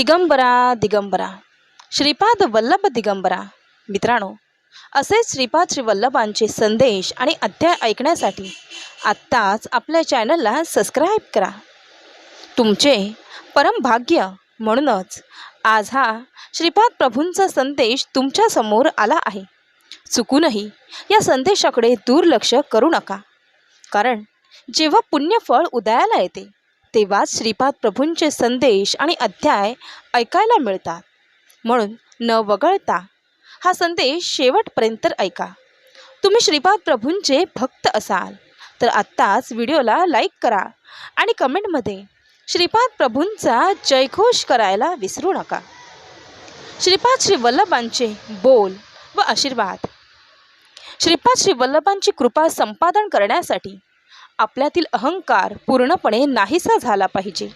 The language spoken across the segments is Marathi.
दिगंबरा दिगंबरा. श्रीपाद वल्लभ दिगंबरा. मित्रांनो असेच श्रीपाद श्री वल्लभांचे संदेश आणि अध्याय ऐकण्यासाठी आत्ताच आपल्या चॅनलला सबस्क्राईब करा. तुमचे परमभाग्य म्हणूनच आज हा श्रीपाद प्रभूंचा संदेश तुमच्यासमोर आला आहे. चुकूनही या संदेशाकडे दुर्लक्ष करू नका. कारण जेव्हा पुण्यफळ उदयाला येते तेव्हा श्रीपाद प्रभूंचे संदेश आणि अध्याय ऐकायला मिळतात. म्हणून न वगळता हा संदेश शेवटपर्यंत ऐका. तुम्ही श्रीपाद प्रभूंचे भक्त असाल तर आत्ताच व्हिडिओला लाईक करा आणि कमेंटमध्ये श्रीपाद प्रभूंचा जयघोष करायला विसरू नका. श्रीपाद श्री वल्लभांचे बोल व आशीर्वाद. श्रीपाद श्री वल्लभांची कृपा संपादन करण्यासाठी आपल्यातील अहंकार पूर्णपणे नाहीसा झाला पाहिजे.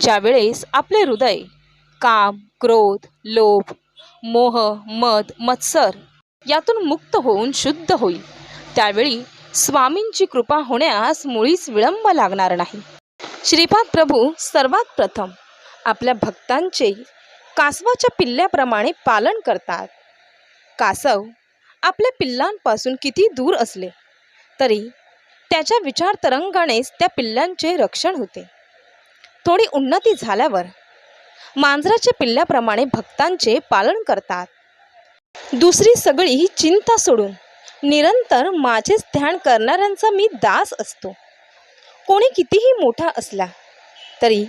ज्यावेळेस आपले हृदय काम क्रोध लोभ मोह मद मत्सर यातून मुक्त होऊन शुद्ध होईल त्यावेळी स्वामींची कृपा होण्यास मुळीच विळंब लागणार नाही. श्रीपाद प्रभू सर्वात प्रथम आपल्या भक्तांचे कासवाच्या पिल्ल्याप्रमाणे पालन करतात. कासव आपल्या पिल्लांपासून किती दूर असले तरी त्याच्या विचार तरंगानेच त्या पिल्लांचे रक्षण होते. थोडी उन्नती झाल्यावर मांजराच्या पिल्ल्याप्रमाणे भक्तांचे पालन करतात. दुसरी सगळी ही चिंता सोडून निरंतर माझेच ध्यान करणाऱ्यांचा मी दास असतो. कोणी कितीही मोठा असला तरी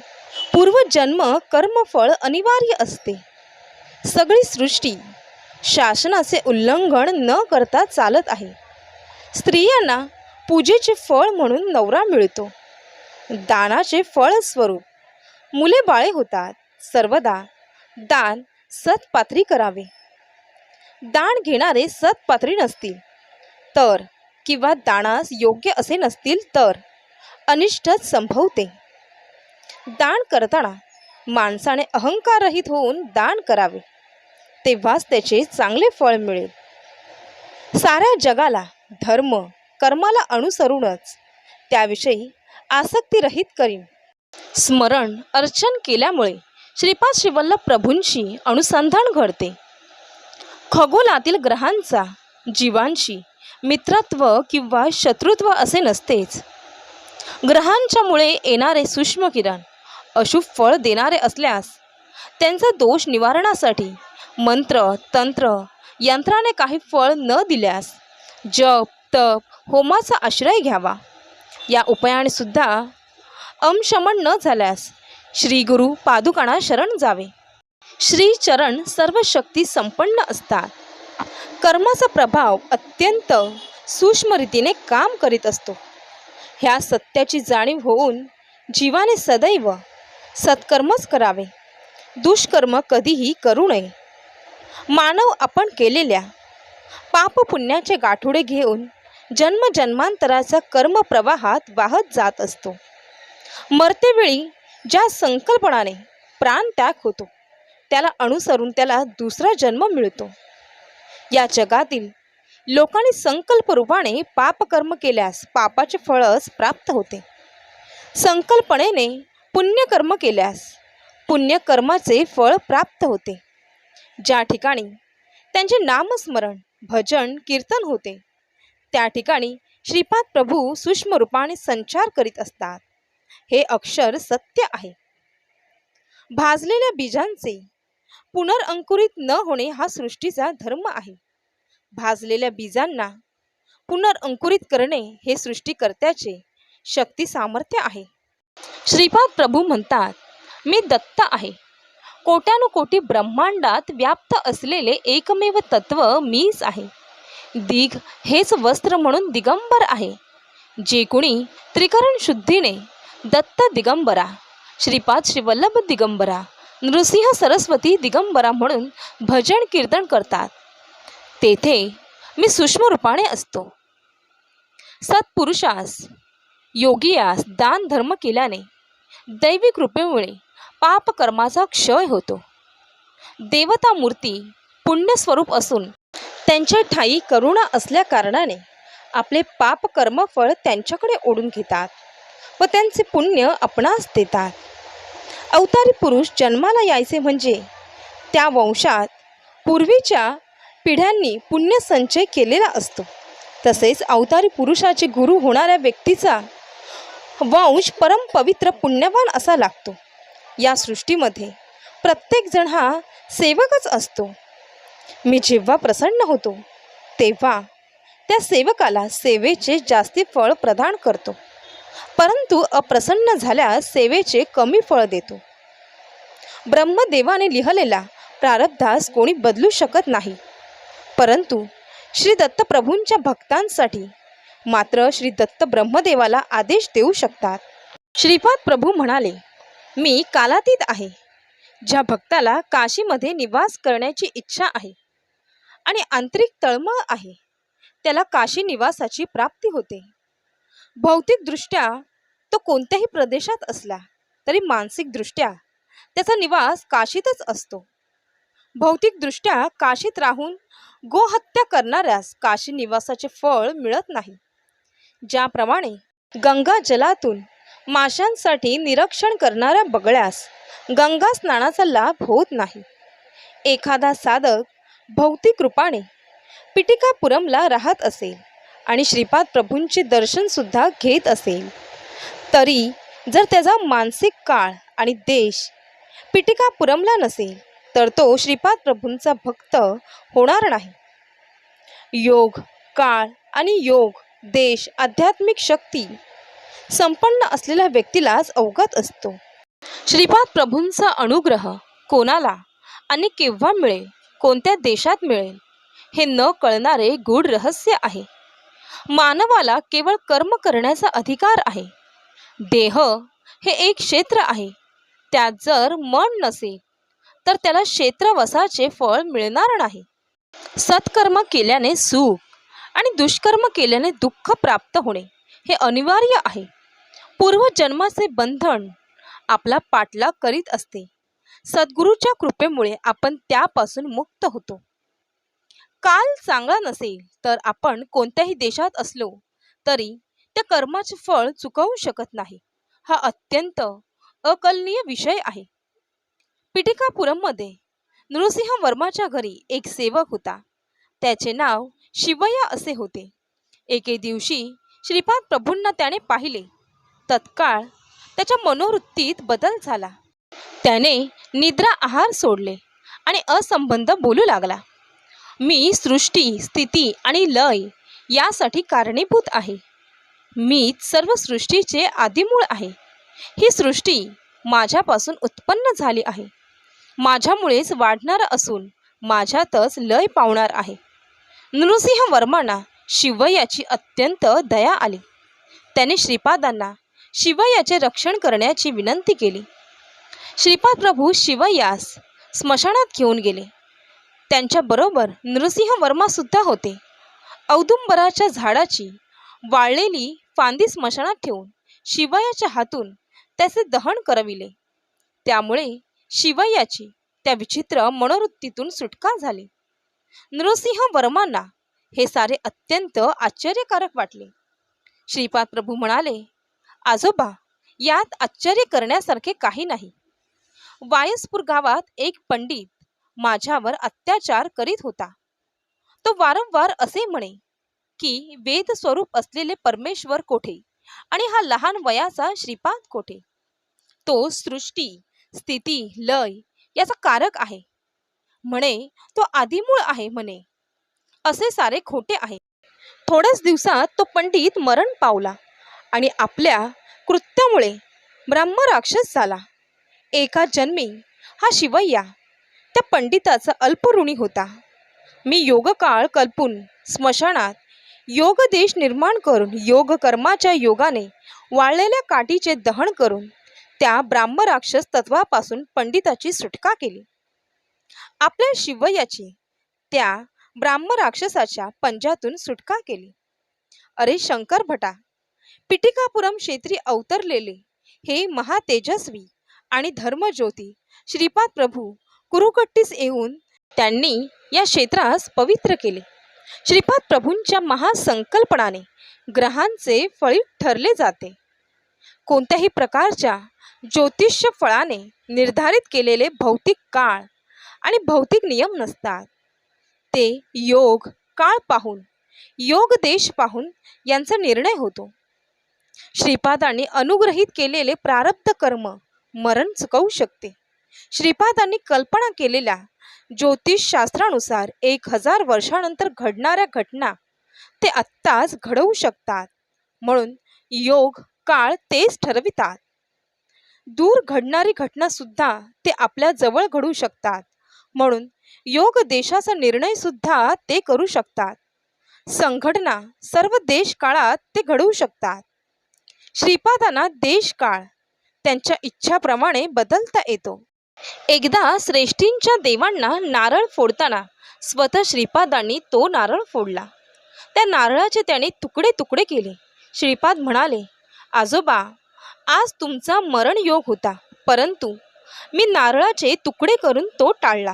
पूर्वजन्म कर्मफळ अनिवार्य असते. सगळी सृष्टी शासनाचे उल्लंघन न करता चालत आहे. स्त्रियांना पूजेचे फळ म्हणून नवरा मिळतो. दानाचे फळ स्वरूप. मुले बाळे होतात. सर्वदा दान सतपात्री करावे. दान घेणारे सतपात्री नसतील. तर किंवा दानास योग्य असे नसतील तर अनिष्टच संभवते. दान करताना माणसाने अहंकाररहित होऊन दान करावे. तेव्हाच त्याचे चांगले फळ मिळेल. साऱ्या जगाला धर्म कर्माला अनुसरूनच त्याविषयी आसक्तीरहित करीन. स्मरण अर्चन केल्यामुळे श्रीपाद श्रीवल्लभ प्रभूंशी अनुसंधान घडते. खगोलातील ग्रहांचा जीवांशी मित्रत्व किंवा शत्रुत्व असे नसतेच. ग्रहांच्यामुळे येणारे सूक्ष्म किरण अशुभ फळ देणारे असल्यास त्यांचा दोष निवारणासाठी मंत्र तंत्र यंत्राने काही फळ न दिल्यास जप तप होमाचा आश्रय घ्यावा. या उपायाने सुद्धा अमशमन न झाल्यास श्री गुरु पादुकांना शरण जावे. श्री चरण सर्व शक्ती संपन्न असतात. कर्माचा प्रभाव अत्यंत सूक्ष्मरीतीने काम करीत असतो. ह्या सत्याची जाणीव होऊन जीवाने सदैव सत्कर्मच करावे. दुष्कर्म कधीही करू नये. मानव आपण केलेल्या पापपुण्याचे गाठोडे घेऊन जन्मजन्मांतराचा कर्मप्रवाहात वाहत जात असतो. मरतेवेळी ज्या संकल्पनाने प्राण त्याग होतो त्याला अनुसरून त्याला दुसरा जन्म मिळतो. या जगातील लोकांनी संकल्परूपाने पापकर्म केल्यास पापाचे फळच प्राप्त होते. संकल्पनेने पुण्यकर्म केल्यास पुण्यकर्माचे फळ प्राप्त होते. ज्या ठिकाणी त्यांचे नामस्मरण भजन कीर्तन होते त्या ठिकाणी श्रीपाद प्रभू सूक्ष्म रूपाने संचार करीत असतात. हे अक्षर सत्य आहे. भाजलेल्या बीजांचे पुनर्अंकुरित न होणे हा सृष्टीचा धर्म आहे. भाजलेल्या बीजांना पुनर्अंकुरित करणे हे सृष्टीकर्त्याचे शक्ती सामर्थ्य आहे. श्रीपाद प्रभू म्हणतात मी दत्त आहे. कोट्यानुकोटी ब्रह्मांडात व्याप्त असलेले एकमेव तत्व मीच आहे. दिग हेच वस्त्र म्हणून दिगंबर आहे. जे कुणी त्रिकरण शुद्धीने दत्त दिगंबरा श्रीपाद श्रीवल्लभ दिगंबरा नृसिंह सरस्वती दिगंबरा म्हणून भजन कीर्तन करतात. तेथे मी सूक्ष्म रूपाने असतो. सत्पुरुषास योगियास दान धर्म केल्याने दैवी कृपेमुळे पापकर्माचा क्षय होतो. देवता मूर्ती पुण्यस्वरूप असून त्यांच्या ठाई करुणा असल्या कारणाने आपले पाप कर्मफळ त्यांच्याकडे ओढून घेतात व त्यांचे पुण्य आपणास देतात. अवतारी पुरुष जन्माला यायचे म्हणजे त्या वंशात पूर्वीच्या पिढ्यांनी पुण्यसंचय केलेला असतो. तसेच अवतारी पुरुषाचे गुरु होणाऱ्या व्यक्तीचा वंश परमपवित्र पुण्यवान असा लागतो. या सृष्टीमध्ये प्रत्येकजण हा सेवकच असतो. मी जेव्हा प्रसन्न होतो तेव्हा त्या सेवकाला सेवेचे जास्ती फळ प्रदान करतो. परंतु अप्रसन्न झाल्यास सेवेचे कमी फळ देतो. ब्रह्मदेवाने लिहिलेला प्रारब्धास कोणी बदलू शकत नाही. परंतु श्री दत्तप्रभूंच्या भक्तांसाठी मात्र श्री दत्त ब्रह्मदेवाला आदेश देऊ शकतात. श्रीपाद प्रभू म्हणाले मी कालातीत आहे. ज्या भक्ताला काशीमध्ये निवास करण्याची इच्छा आहे आणि आंतरिक तळमळ आहे त्याला काशी निवासाची प्राप्ती होते. भौतिकदृष्ट्या तो कोणत्याही प्रदेशात असला तरी मानसिकदृष्ट्या त्याचा निवास काशीतच असतो. भौतिकदृष्ट्या काशीत राहून गोहत्या करणाऱ्यास काशी निवासाचे फळ मिळत नाही. ज्याप्रमाणे गंगा जलातून माशांसाठी निरीक्षण करणाऱ्या बगळ्यास गंगा स्नानाचा लाभ होत नाही. एखादा साधक भौतिक रूपाने पिटिकापुरमला राहत असेल आणि श्रीपाद प्रभूंचे दर्शनसुद्धा घेत असेल तरी जर त्याचा मानसिक काळ आणि देश पिटिकापुरमला नसेल तर तो श्रीपाद प्रभूंचा भक्त होणार नाही. योग काळ आणि योग देश आध्यात्मिक शक्ती संपन्न असलेल्या व्यक्तीलाच अवगत असतो. श्रीपाद प्रभूंचा अनुग्रह कोणाला आणि केव्हा मिळेल? कोणत्या देशात मिळेल? हे न कळणारे गूढ रहस्य आहे. मानवाला केवळ कर्म करण्याचा अधिकार आहे. देह हे एक क्षेत्र आहे. त्यात जर मन नसेल तर त्याला क्षेत्रवसाचे फळ मिळणार नाही. सत्कर्म केल्याने सुख आणि दुष्कर्म केल्याने दुःख प्राप्त होणे. हे अनिवार्य आहे. पूर्वजन्माचे बंधन आपला पाठलाग करीत असते. सद्गुरूच्या कृपेमुळे आपण त्यापासून मुक्त होतो. काल चांगला नसेल तर आपण कोणत्याही देशात असलो तरी त्या कर्माचे फळ चुकवू शकत नाही. हा अत्यंत अकलनीय विषय आहे. पिटिकापुरममध्ये नृसिंह वर्माच्या घरी एक सेवक होता. त्याचे नाव शिवया असे होते. एके दिवशी श्रीपाद प्रभूंना त्याने पाहिले. तत्काळ त्याच्या मनोवृत्तीत बदल झाला. त्याने निद्रा आहार सोडले आणि असंबंध बोलू लागला. मी सृष्टी स्थिती आणि लय यासाठी कारणीभूत आहे. मीच सर्व सृष्टीचे आदिमूळ आहे. ही सृष्टी माझ्यापासून उत्पन्न झाली आहे. माझ्यामुळेच वाढणार असून माझ्यातच लय पावणार आहे. नृसिंह वर्मांना शिवयाची अत्यंत दया आली. त्याने श्रीपादांना शिवयाचे रक्षण करण्याची विनंती केली. श्रीपाद प्रभू शिवयास स्मशानात घेऊन गेले. त्यांच्याबरोबर नृसिंह वर्मासुद्धा होते. औदुंबराच्या झाडाची वाळलेली फांदी स्मशानात ठेवून शिवयाच्या हातून त्याचे दहन करविले. त्यामुळे शिवयाची त्या विचित्र मनोवृत्तीतून सुटका झाली. नृसिंह वर्मांना हे सारे अत्यंत आश्चर्यकारक वाटले. श्रीपाद प्रभू म्हणाले आजोबा यात आश्चर्य करण्यासारखे काही नाही. वायसपूर गावात एक पंडित माझ्यावर अत्याचार करीत होता. तो वारंवार असे म्हणे की वेद स्वरूप असलेले परमेश्वर कोठे आणि हा लहान वयाचा श्रीपाद कोठे? तो सृष्टी स्थिती लय याचा कारक आहे. म्हणे तो आदिमूळ आहे म्हणे. असे सारे खोटे आहे थोड्याच दिवसात तो पंडित मरण पावला आणि आपल्या कृत्यामुळे ब्रह्मराक्षस झाला. एका जन्मी हा शिवय्या त्या पंडिताचा अल्पऋणी होता. मी योगकाळ कल्पून स्मशानात योगदेश निर्माण करून योगकर्माच्या योगाने वाळलेल्या काठीचे दहन करून त्या ब्राह्मराक्षस तत्वापासून पंडिताची सुटका केली. आपल्या शिवयाची त्या ब्राह्म राक्षसाच्या पंजातून सुटका केली. अरे शंकर भटा पिटिकापुरम क्षेत्री अवतरलेले हे महातेजस्वी आणि धर्मज्योती श्रीपाद प्रभू कुरुकट्टीस येऊन त्यांनी या क्षेत्रास पवित्र केले. श्रीपाद प्रभूंच्या महासंकल्पनाने ग्रहांचे फळी ठरले जाते. कोणत्याही प्रकारच्या ज्योतिष्य फळाने निर्धारित केलेले भौतिक काळ आणि भौतिक नियम नसतात. ते योग काळ पाहून योग देश पाहून यांचा निर्णय होतो. श्रीपादांनी अनुग्रहित केलेले प्रारब्ध कर्म मरण चुकवू शकते. श्रीपादांनी कल्पना केलेल्या ज्योतिषशास्त्रानुसार एक हजार वर्षानंतर घडणाऱ्या घटना ते आत्ताच घडवू शकतात. म्हणून योग काळ तेच ठरवितात. दूर घडणारी घटना सुद्धा ते आपल्या जवळ घडू शकतात. म्हणून योग देशाचा निर्णय सुद्धा ते करू शकतात. संघटना सर्व देश काळात ते घडवू शकतात. श्रीपादांना देश काळ त्यांच्या इच्छाप्रमाणे बदलता येतो. एकदा श्रेष्ठींच्या देवांना नारळ फोडताना स्वतः श्रीपादांनी तो नारळ फोडला. त्या नारळाचे त्याने तुकडे तुकडे केले. श्रीपाद म्हणाले आजोबा आज तुमचा मरण योग होता परंतु मी नारळाचे तुकडे करून तो टाळला.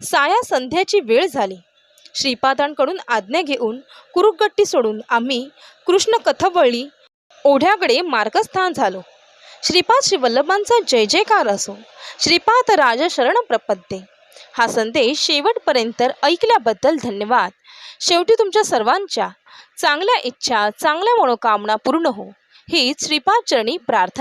साया संध्याची वेळ झाली. श्रीपादांकडून आज्ञा घेऊन कुरुगट्टी सोडून आम्ही कृष्ण कथवळी ओढ्याकडे मार्गस्थान झालो. श्रीपाद श्री वल्लभांचा जय जयकार असो श्रीपाद राजशरण प्रपद्ये हा संदेश शेवटपर्यंत ऐकल्याबद्दल धन्यवाद. शेवटी तुमच्या सर्वांच्या चांगल्या इच्छा चांगल्या मनोकामना पूर्ण हो. हीच श्रीपाद चरणी प्रार्थना.